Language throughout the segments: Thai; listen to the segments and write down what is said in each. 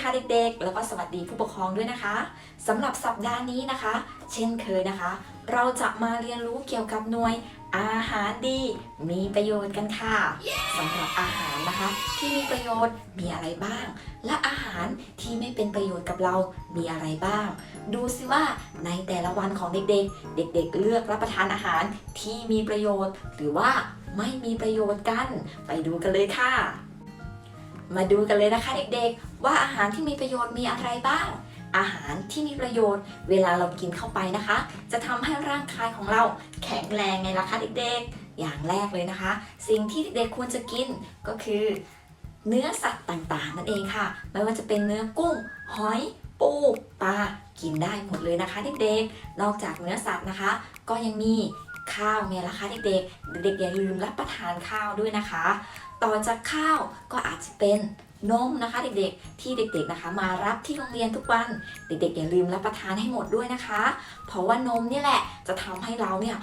ค่ะเด็กๆ แล้วก็สวัสดีผู้ปกครองด้วยนะคะสำหรับสัปดาห์นี้นะคะ เช่นเคยนะคะ เราจะมาเรียนรู้เกี่ยวกับหน่วยอาหารดีมีประโยชน์กันค่ะสำหรับอาหารนะคะ ที่มีประโยชน์มีอะไรบ้าง และอาหารที่ไม่เป็นประโยชน์กับเรามีอะไรบ้าง ดูสิว่าในแต่ละวันของเด็กๆ เด็ก ๆ เลือกรับประทานอาหารที่มีประโยชน์ หรือว่าไม่มีประโยชน์กัน ไปดูกันเลยค่ะ มาดูกันเลยนะคะเด็กๆ ว่าอาหารที่มีประโยชน์มีอะไรบ้าง อาหารที่มีประโยชน์ เวลาเรากินเข้าไปนะคะ จะทำให้ร่างกายของเราแข็งแรงไงล่ะคะเด็กๆ อย่างแรกเลยนะคะ สิ่งที่เด็กๆควรจะกินก็คือ เนื้อสัตว์ต่างๆ นั่นเองค่ะ ไม่ว่าจะเป็นเนื้อกุ้ง หอย ปูปลากินได้หมดเลยนะคะเด็กๆ นอกจากเนื้อสัตว์นะคะ ก็ยังมีข้าวไงล่ะคะเด็กๆ เด็กๆอย่าลืมรับประทานข้าวด้วยนะคะ ต่อจากข้าวก็อาจจะเป็น นมนะคะเด็กๆ ที่เด็กๆนะคะ มารับที่โรงเรียนทุกวัน เด็กๆอย่าลืมรับประทานให้หมดด้วยนะคะ เพราะว่านมนี่แหละจะทำให้เราเนี่ย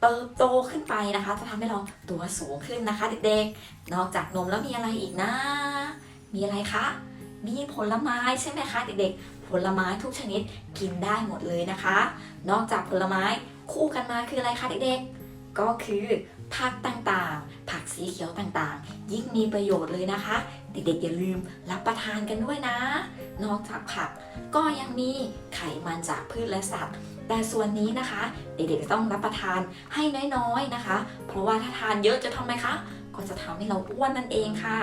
เติบโตขึ้นไปนะคะ จะทำให้เราตัวสูงขึ้นนะคะ เด็กๆ นอกจากนมแล้วมีอะไรอีกนะ มีอะไรคะ มีผลไม้ใช่ไหมคะ เด็กๆ ผลไม้ทุกชนิดกินได้หมดเลยนะคะ นอกจากผลไม้คู่กันมาคืออะไรคะเด็กๆ ก็คือ ผักต่างๆ ผักสีเขียวต่างๆ ยิ่งมีประโยชน์เลยนะคะ เด็กๆอย่าลืมรับประทานกันด้วยนะ นอกจากผักก็ยังมีไขมันจากพืชและสัตว์ แต่ส่วนนี้นะคะ เด็กๆต้องรับประทานให้น้อยๆนะคะ เพราะว่าถ้าทานเยอะจะทำไมคะก็จะทำให้เราอ้วนนั่นเองค่ะ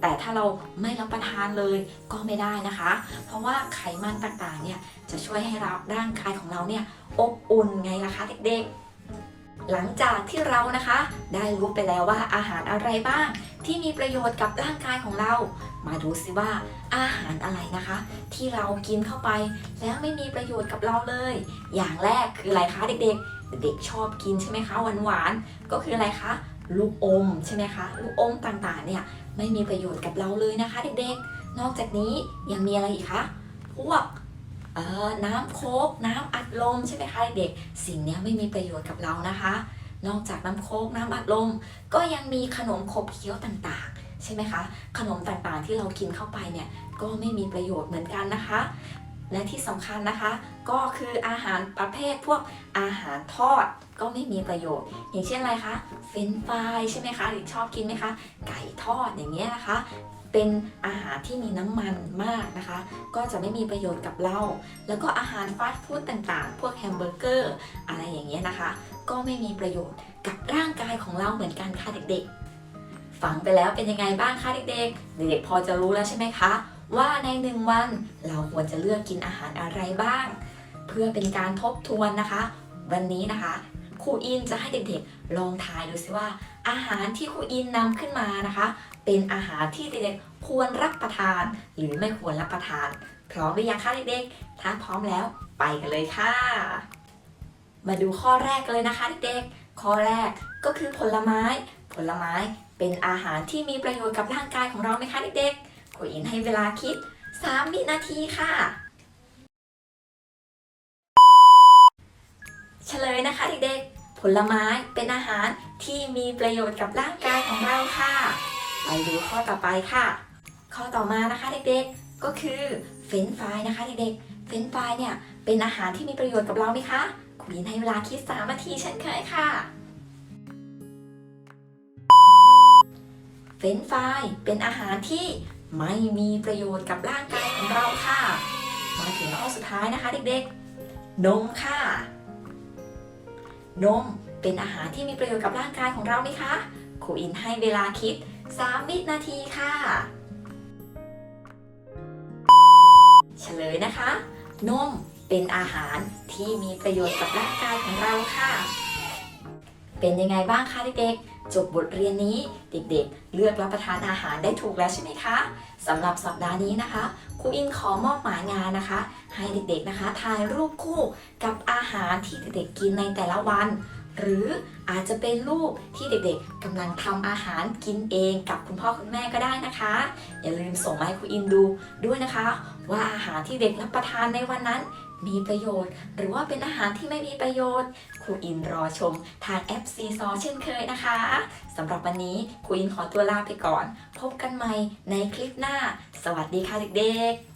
แต่ถ้าเราไม่รับประทานเลยก็ไม่ได้นะคะ เพราะว่าไขมันต่างๆเนี่ยจะช่วยให้เราร่างกายของเราเนี่ยอบอุ่นไงล่ะคะเด็กๆ หลังจากที่เรานะคะ ได้รู้ไปแล้วว่าอาหารอะไรบ้าง ที่มีประโยชน์กับร่างกายของเรา มาดูสิว่าอาหารอะไรนะคะ ที่เรากินเข้าไป แล้วไม่มีประโยชน์กับเราเลย อย่างแรกคืออะไรคะเด็กๆ เด็กชอบกินใช่ไหมคะหวานๆก็คืออะไรคะลูกอมใช่ไหมคะลูกอมต่างๆเนี่ยไม่มีประโยชน์กับเราเลยนะคะ เด็กๆ นอกจากนี้ยังมีอะไรอีกคะพวก น้ำโคกน้ำอัดลมใช่ไหมคะเด็กสิ่งนี้ไม่มีประโยชน์กับเรานะคะ นอกจากน้ำโคกน้ำอัดลม ก็ยังมีขนมขบเคี้ยวต่างๆ ใช่ไหมคะ ขนมต่างๆที่เรากินเข้าไปเนี่ยก็ไม่มีประโยชน์เหมือนกันนะคะ และที่สำคัญนะคะ ก็คืออาหารประเภทพวกอาหารทอดก็ไม่มีประโยชน์ อย่างเช่นอะไรคะเฟรนฟรายใช่ไหมคะหรือชอบกินไหมคะ ไก่ทอดอย่างเงี้ยนะคะ เป็นอาหารที่มีน้ำมันมากนะคะ ก็จะไม่มีประโยชน์กับเรา แล้วก็อาหารฟาสต์ฟู้ดต่างๆ พวกแฮมเบอร์เกอร์อะไรอย่างเงี้ยนะคะ ก็ไม่มีประโยชน์กับร่างกายของเราเหมือนกันค่ะเด็กๆ ฟังไปแล้วเป็นยังไงบ้างคะเด็กๆ เด็กๆพอจะรู้แล้วใช่ไหมคะ ว่าในหนึ่งวันเราควรจะเลือกกินอาหารอะไรบ้าง เพื่อเป็นการทบทวนนะคะ วันนี้นะคะ ครูอินจะให้เด็กๆ ลองทายดูสิว่า อาหารที่ครูอินนำขึ้นมานะคะ เป็นอาหารที่เด็กๆควรรับประทาน หรือไม่ควรรับประทาน พร้อมหรือยังคะเด็กๆ ถ้าพร้อมแล้วไปกันเลยค่ะ มาดูข้อแรกกันเลยนะคะเด็กๆ ข้อแรกก็คือผลไม้ ผลไม้เป็นอาหารที่มีประโยชน์กับร่างกายของเราไหมคะเด็กๆครูอินให้เวลาคิด 3 วินาทีค่ะเฉลยนะคะเด็กๆ ลไม้เป็นอาหารที่มีประโยชน์กับร่างกายของเราค่ะ ไปดูข้อต่อไปค่ะ ข้อต่อมานะคะเด็กๆ ก็คือเฟรนฟรายนะคะเด็กๆ เฟรนฟรายเนี่ยเป็นอาหารที่มีประโยชน์กับเราไหมคะคุณยินให้เวลาคิด3นาทีเช่นเคยค่ะ เฟรนฟรายเป็นอาหารที่ไม่มีประโยชน์กับร่างกายของเราค่ะ มาถึงข้อสุดท้ายนะคะเด็กๆ นมค่ะ นมเป็นอาหารที่มีประโยชน์กับร่างกายของเราไหมคะครูอินให้เวลาคิด 3 วินาทีค่ะ เฉลยนะคะ นมเป็นอาหารที่มีประโยชน์กับร่างกายของเราค่ะ เป็นยังไงบ้างคะเด็กๆ จบบทเรียนนี้เด็กๆ เลือกรับประทานอาหารได้ถูกแล้วใช่ไหมคะสำหรับสัปดาห์นี้นะคะครูอินขอมอบหมายงานนะคะ ให้เด็กๆนะคะถ่ายรูปคู่กับอารที่เด็กๆกินในแต่ละวัน หรืออาจจะเป็นรูปที่เด็กๆกำลังทำอาหารกินเองกับคุณพ่อคุณแม่ก็ได้นะคะ อย่าลืมส่งมาให้ครูอินดูด้วยนะคะ ว่าอาหารที่เด็กรับประทานในวันนั้นมีประโยชน์ หรือว่าเป็นอาหารที่ไม่มีประโยชน์ครูอินรอชมทางแอปซีซอเช่นเคยนะคะสำหรับวันนี้ครูอินขอตัวลาไปก่อน พบกันใหม่ในคลิปหน้า สวัสดีค่ะเด็กๆ